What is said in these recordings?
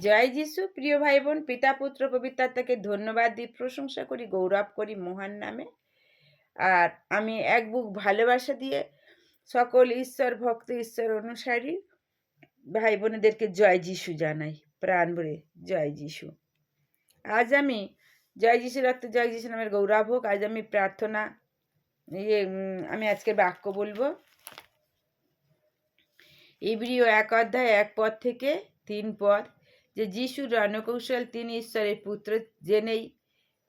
জয় যিশু, প্রিয় ভাই বোন পিতা, পুত্র পবিত্রাত্মাকে ধন্যবাদ দিই প্রশংসা করি, গৌরব করি মহান নামে। আর আমি এক বুক ভালোবাসা দিয়ে সকল ঈশ্বর, ভক্ত, ঈশ্বর অনুসারী ভাই বোনেদেরকে জয় যিশু জানাই। প্রাণ ভরে জয় যিশু। আজ আমি জয় যিশু রক্ত, জয় যিশু নামের গৌরব হোক, আজ আমি প্রার্থনা ইয়ে আমি আজকের বাক্য বলব। ইব্রিয় এক অধ্যায়, এক পদ থেকে তিন পদ যে যিশুর রণকৌশল তিনি ঈশ্বরের পুত্র জেনেই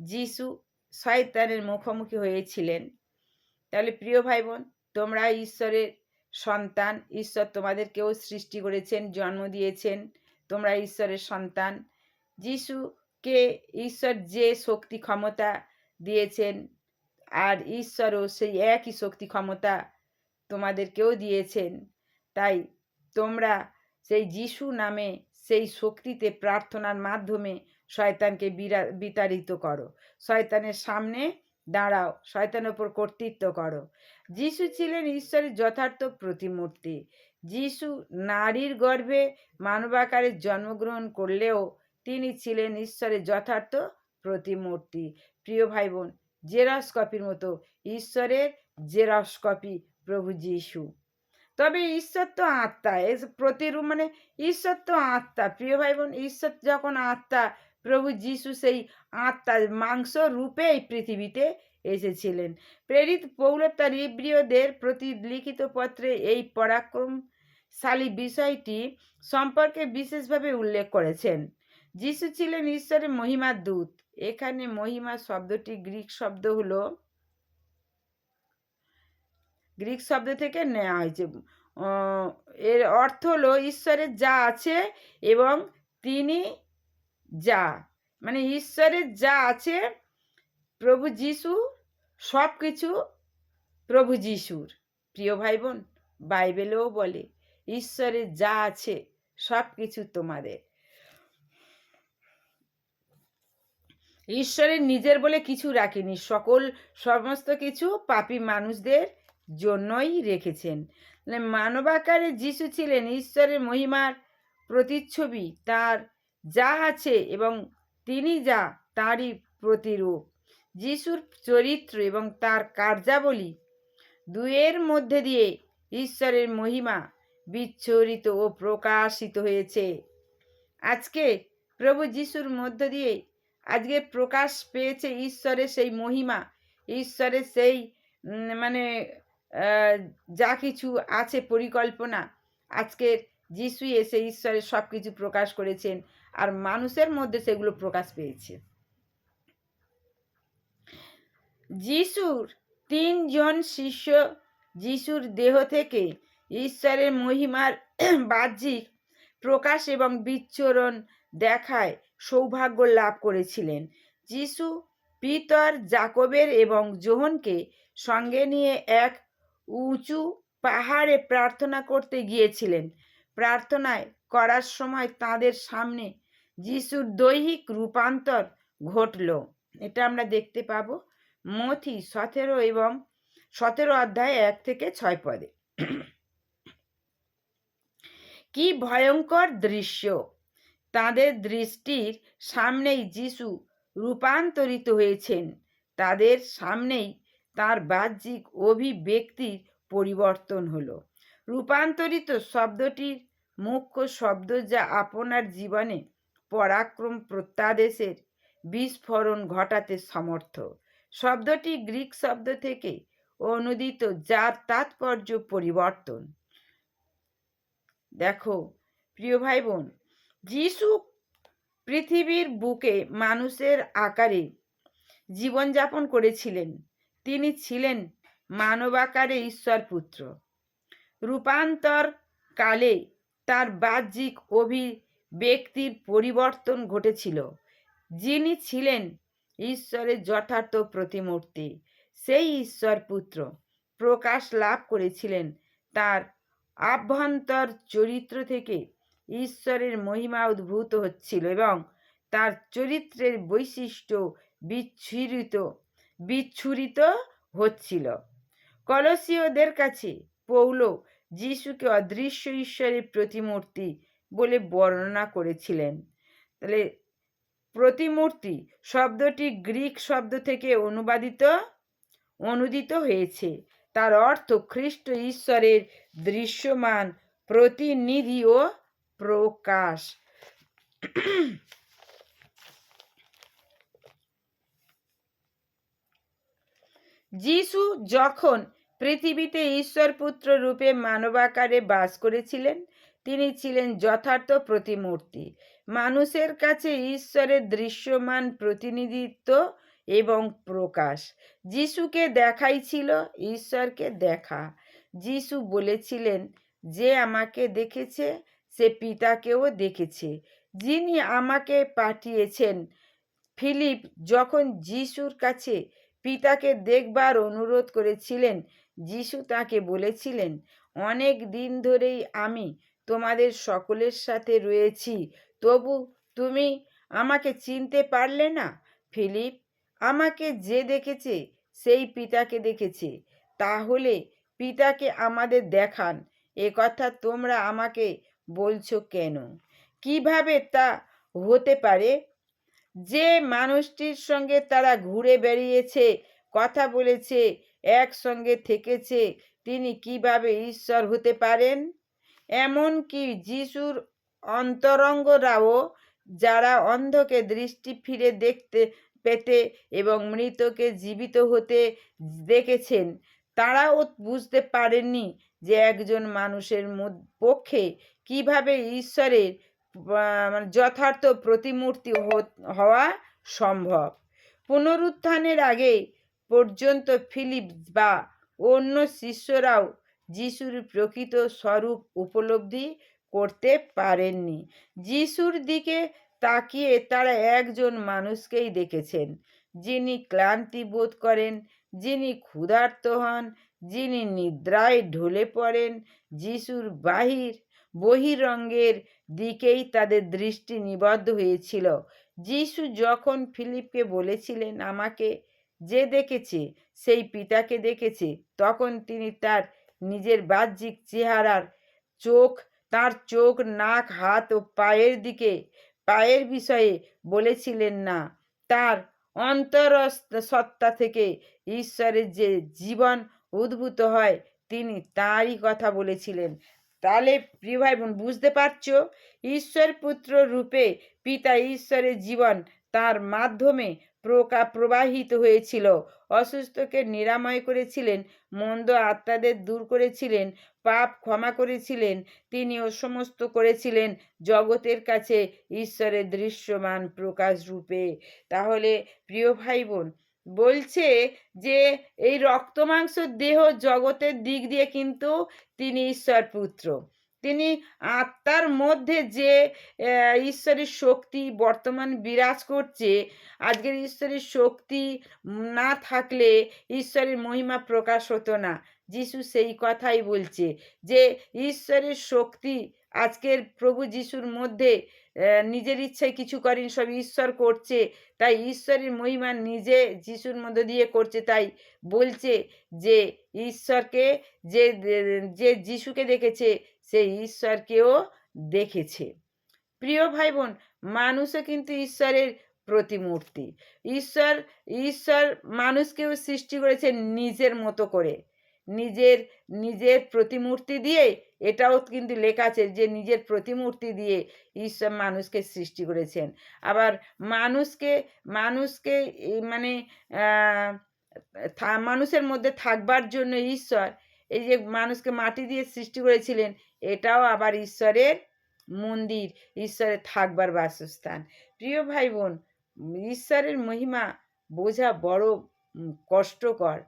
যিশু শয়তানের মুখোমুখি হয়েছিলেন। তাহলে প্রিয় ভাই বোন তোমরা ঈশ্বরের সন্তান, ঈশ্বর তোমাদেরকেও সৃষ্টি করেছেন, জন্ম দিয়েছেন, তোমরা ঈশ্বরের সন্তান। যিশুকে ঈশ্বর যে শক্তি ক্ষমতা দিয়েছেন, আর ঈশ্বরও সেই একই শক্তি ক্ষমতা তোমাদেরকেও দিয়েছেন। তাই তোমরা সেই যিশু নামে সেই শক্তিতে প্রার্থনার মাধ্যমে শয়তানকে বিরা, বিতাড়িত করো। শয়তানের সামনে দাঁড়াও, শয়তানের ওপর কর্তৃত্ব করো। যিশু ছিলেন ঈশ্বরের যথার্থ প্রতিমূর্তি। যিশু নারীর গর্ভে মানবাকারে জন্মগ্রহণ করলেও তিনি ছিলেন ঈশ্বরের যথার্থ প্রতিমূর্তি। প্রিয় ভাই বোন জেরস কপির মতো ঈশ্বরের জেরস কপি প্রভু যিশু। তবে ঈশ্বর তো আত্মা। এ প্রতিরূপ মানে ঈশ্বর তো আত্মা। প্রিয় ভাই বোন ঈশ্বর যখন আত্মা, প্রভু যিশু সেই আত্মা মাংস রূপে এই পৃথিবীতে এসেছিলেন। প্রেরিত পৌল তার ইব্রিয়দের প্রতি লিখিত পত্রে এই পরাক্রমশালী বিষয়টি সম্পর্কে বিশেষভাবে উল্লেখ করেছেন। যিশু ছিলেন ঈশ্বরের মহিমার দূত। এখানে মহিমা শব্দটি গ্রিক শব্দ হলো গ্রিক শব্দ থেকে নেওয়া হয়েছে। এর অর্থ হলো ঈশ্বরের যা আছে এবং তিনি যা মানে ঈশ্বরের যা আছে প্রভু যিশু সব কিছু প্রভু যিশুর। প্রিয় ভাই বোন বাইবেলেও বলে, ঈশ্বরের যা আছে সব কিছু তোমাদের। ঈশ্বরের নিজের বলে কিছু রাখেনি, সকল, সমস্ত কিছু পাপী মানুষদের জন্যই রেখেছেন। মানে মানবাকারে যিশু ছিলেন ঈশ্বরের মহিমার প্রতিচ্ছবি, তার যা আছে এবং তিনি যা, তারই প্রতিরূপ। যিশুর চরিত্র এবং তার কার্যাবলী দুয়ের মধ্যে দিয়ে ঈশ্বরের মহিমা বিচ্ছরিত ও প্রকাশিত হয়েছে। আজকে প্রভু যিশুর মধ্য দিয়ে আজকে প্রকাশ পেয়েছে ঈশ্বরের সেই মহিমা, ঈশ্বরের সেই মানে যা কিছু আছে পরিকল্পনা, আজকের যিশুই এসে ঈশ্বরের সব কিছু প্রকাশ করেছেন আর মানুষের মধ্যে সেগুলো প্রকাশ পেয়েছে। যিশুর তিনজন শিষ্য, যিশুর দেহ থেকে ঈশ্বরের মহিমার বাহ্যিক প্রকাশ এবং বিচ্ছরণ দেখায় সৌভাগ্য লাভ করেছিলেন। যিশু পিতর জাকবের এবং জোহনকে সঙ্গে নিয়ে এক উঁচু পাহাড়ে প্রার্থনা করতে গিয়েছিলেন। প্রার্থনায় করার সময় তাদের সামনে যিশুর দৈহিক রূপান্তর ঘটল। এটা আমরা দেখতে পাব মথি সতেরো এবং সতেরো অধ্যায় এক থেকে ছয় পদে। কি ভয়ঙ্কর দৃশ্য! তাদের দৃষ্টির সামনেই যিশু রূপান্তরিত হয়েছেন। তাদের সামনেই তার বাহ্যিক অভিব্যক্তির পরিবর্তন হলো। রূপান্তরিত শব্দটির মুখ্য শব্দ যা আপনার জীবনে পরাক্রম প্রত্যাদেশের বিস্ফোরণ ঘটাতে সমর্থ। শব্দটি গ্রিক শব্দ থেকে অনুদিত যার তাৎপর্য পরিবর্তন। দেখো, প্রিয় ভাই বোন যিশু পৃথিবীর বুকে মানুষের আকারে জীবনযাপন করেছিলেন। তিনি ছিলেন মানবাকারে ঈশ্বর পুত্র রূপান্তর কালে তার বাহ্যিক অভিব্যক্তির পরিবর্তন ঘটেছিল। যিনি ছিলেন ঈশ্বরের যথার্থ প্রতিমূর্তি, সেই ঈশ্বর পুত্র প্রকাশ লাভ করেছিলেন তার আভ্যন্তর চরিত্র থেকে ঈশ্বরের মহিমা উদ্ভূত হচ্ছিল এবং তার চরিত্রের বৈশিষ্ট্য বিচ্ছুরিত বিচ্ছুরিত হচ্ছিল। কলসীয়দের কাছে পৌল যিশুকে অদৃশ্য ঈশ্বরের প্রতিমূর্তি বলে বর্ণনা করেছিলেন। তাহলে প্রতিমূর্তি শব্দটি গ্রিক শব্দ থেকে অনুবাদিত, অনুদিত হয়েছে। তার অর্থ খ্রিস্ট ঈশ্বরের দৃশ্যমান প্রতিনিধি ও প্রকাশ। যিশু যখন পৃথিবীতে ঈশ্বর পুত্র রূপে মানবাকারে বাস করেছিলেন, তিনি ছিলেন যথার্থ প্রতিমূর্তি। মানুষের কাছে ঈশ্বরের দৃশ্যমান প্রতিনিধিত্ব এবং প্রকাশ। যিশুকে দেখাই ছিল ঈশ্বরকে দেখা। যিশু বলেছিলেন, যে আমাকে দেখেছে, সে পিতাকেও দেখেছে। যিনি আমাকে পাঠিয়েছেন। ফিলিপ যখন যিশুর কাছে পিতাকে দেখবার অনুরোধ করেছিলেন, যিশু তাকে বলেছিলেন, অনেক দিন ধরেই আমি তোমাদের সকলের সাথে রয়েছি, তবু তুমি আমাকে চিনতে পারলে না? ফিলিপ আমাকে যে দেখেছে, সেই পিতাকে দেখেছে। তাহলে পিতাকে আমাদের দেখান, এ কথা তোমরা আমাকে বলছো কেন? কীভাবে তা হতে পারে? যে মানুষটির সঙ্গে তারা ঘুরে বেরিয়েছে কথা বলেছে, একসঙ্গে থেকেছে, তিনি কীভাবে ঈশ্বর হতে পারেন? এমনকি যিশুর অন্তরঙ্গরাও যারা অন্ধকে দৃষ্টি ফিরে দেখতে পেতে এবং মৃতকে জীবিত হতে দেখেছেন, তারাও বুঝতে পারেননি যে একজন মানুষের পক্ষে কীভাবে ঈশ্বরের মানে যথার্থ প্রতিমূর্তি হওয়া সম্ভব। পুনরুত্থানের আগে পর্যন্ত ফিলিপ বা অন্য শিষ্যরাও যিশুর প্রকৃত স্বরূপ উপলব্ধি করতে পারেননি। যিশুর দিকে তাকিয়ে তারা একজন মানুষকেই দেখেছেন, যিনি ক্লান্তি বোধ করেন, যিনি ক্ষুধার্ত হন, যিনি নিদ্রায় ঢলে পড়েন, যিশুর বাহির বহিরঙ্গের দিকেই তাদের দৃষ্টি নিবদ্ধ হয়েছিল। যিশু যখন ফিলিপকে বলেছিলেন, আমাকে যে দেখেছে, সেই পিতাকে দেখেছে, তখন তিনি তার নিজের বাহ্যিক চেহারার চোখ, তার চোখ, নাক, হাত ও পায়ের দিকে, পায়ের বিষয়ে বলেছিলেন না। তার অন্তর সত্তা থেকে ঈশ্বরের যে জীবন উদ্ভূত হয়, তিনি তারই কথা বলেছিলেন। তাহলে প্রিয় ভাই বোন বুঝতে পারছ? ঈশ্বর পুত্র রূপে পিতা ঈশ্বরের জীবন তার মাধ্যমে প্রকা, প্রবাহিত হয়েছিল। অসুস্থকে নিরাময় করেছিলেন, মন্দ আত্মাদের দূর করেছিলেন, পাপ ক্ষমা করেছিলেন তিনি ও সমস্ত করেছিলেন জগতের কাছে ঈশ্বরের দৃশ্যমান প্রকাশ রূপে। তাহলে প্রিয় ভাই বোন বলছে যে, এই রক্ত মাংস দেহ জগতের দিক দিয়ে কিন্তু তিনি ঈশ্বর পুত্র তিনি আত্মার মধ্যে যে ঈশ্বরের শক্তি বর্তমান বিরাজ করছে, আজকের ঈশ্বরের শক্তি না থাকলে ঈশ্বরের মহিমা প্রকাশ হতো না। যিশু সেই কথাই বলছে যে, ঈশ্বরের শক্তি আজকের প্রভু যিশুর মধ্যে নিজের ইচ্ছায় কিছু করেন, সব ঈশ্বর করছে। তাই ঈশ্বরের মহিমা নিজে যিশুর মধ্যে দিয়ে করছে। তাই বলছে যে, ঈশ্বরকে যে যে যিশুকে দেখেছে সেই ঈশ্বরকেও দেখেছে। প্রিয় ভাই বোন মানুষও কিন্তু ঈশ্বরের প্রতিমূর্তি। ঈশ্বর ঈশ্বর মানুষকেও সৃষ্টি করেছে নিজের মতো করে। নিজের নিজের প্রতিমূর্তি দিয়ে, এটাও কিন্তু লেখা আছে যে নিজের প্রতিমূর্তি দিয়ে ঈশ্বর মানুষকে সৃষ্টি করেছেন। আবার মানুষকে মানুষকে মানে মানুষের মধ্যে থাকবার জন্য ঈশ্বর, এই যে মানুষকে মাটি দিয়ে সৃষ্টি করেছিলেন, এটাও আবার ঈশ্বরের মন্দির ঈশ্বরের থাকবার বাসস্থান। প্রিয় ভাই বোন ঈশ্বরের মহিমা বোঝা বড় কষ্টকর,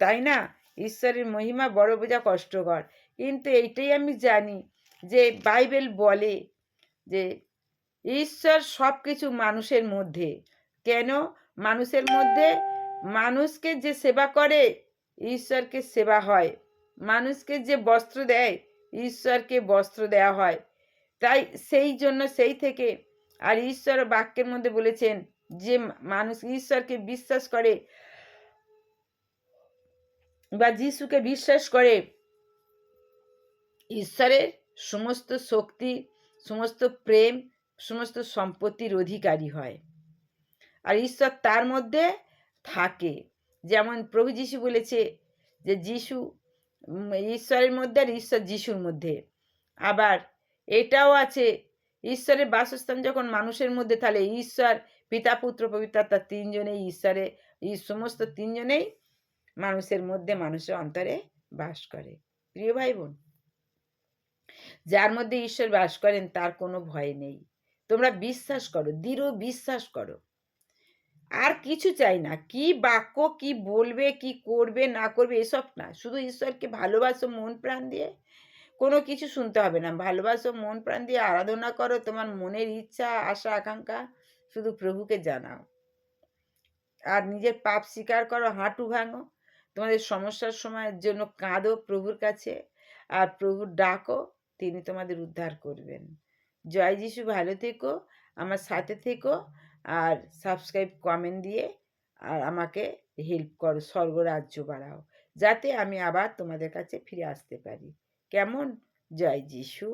তাই না? ঈশ্বরের মহিমা বড় বোঝা কষ্টকর। কিন্তু এইটাই আমি জানি যে বাইবেল বলে যে ঈশ্বর সব কিছু মানুষের মধ্যে। কেন? মানুষের মধ্যে মানুষকে যে সেবা করে, ঈশ্বরকে সেবা হয়। মানুষকে যে বস্ত্র দেয়, ঈশ্বরকে বস্ত্র দেওয়া হয়। তাই সেই জন্য সেই থেকে আর ঈশ্বর বাক্যের মধ্যে বলেছেন যে মানুষ ঈশ্বরকে বিশ্বাস করে বা যিশুকে বিশ্বাস করে ঈশ্বরের সমস্ত শক্তি, সমস্ত প্রেম, সমস্ত সম্পত্তির অধিকারী হয়। আর ঈশ্বর তার মধ্যে থাকে। যেমন প্রভু যিশু বলেছে যে যিশু ঈশ্বরের মধ্যে আর ঈশ্বর যিশুর মধ্যে। আবার এটাও আছে, ঈশ্বরের বাসস্থান যখন মানুষের মধ্যে, তাহলে ঈশ্বর, পিতা, পুত্র পবিত্রতা তিনজনেই ঈশ্বরে, এই সমস্ত তিনজনেই মানুষের মধ্যে মানুষের অন্তরে বাস করে। প্রিয় ভাই বোন যার মধ্যে ঈশ্বর বাস করেন, তার কোনো ভয় নেই। তোমরা বিশ্বাস করো, দৃঢ় বিশ্বাস করো। আর কিছু চাই না, কি বাক্য, কি বলবে, কি করবে, না করবে, এসব না। শুধু ঈশ্বরকে ভালোবাসো মন প্রাণ দিয়ে, কোনো কিছু শুনতে হবে না। ভালোবাসো মন প্রাণ দিয়ে আরাধনা করো, তোমার মনের ইচ্ছা, আশা, আকাঙ্ক্ষা শুধু প্রভুকে জানাও। আর নিজের পাপ স্বীকার করো, হাঁটু ভাঙো। তোমাদের সমস্যার সময়ের জন্য কাঁদো প্রভুর কাছে আর প্রভুর ডাকো, তিনি তোমাদের উদ্ধার করবেন। জয় যিশু, ভালো থেকো, আমার সাথে থেকো আর সাবস্ক্রাইব কমেন্ট দিয়ে আর আমাকে হেল্প করো, স্বর্গরাজ্য বাড়াও, যাতে আমি আবার তোমাদের কাছে ফিরে আসতে পারি। কেমন? জয় যিশু।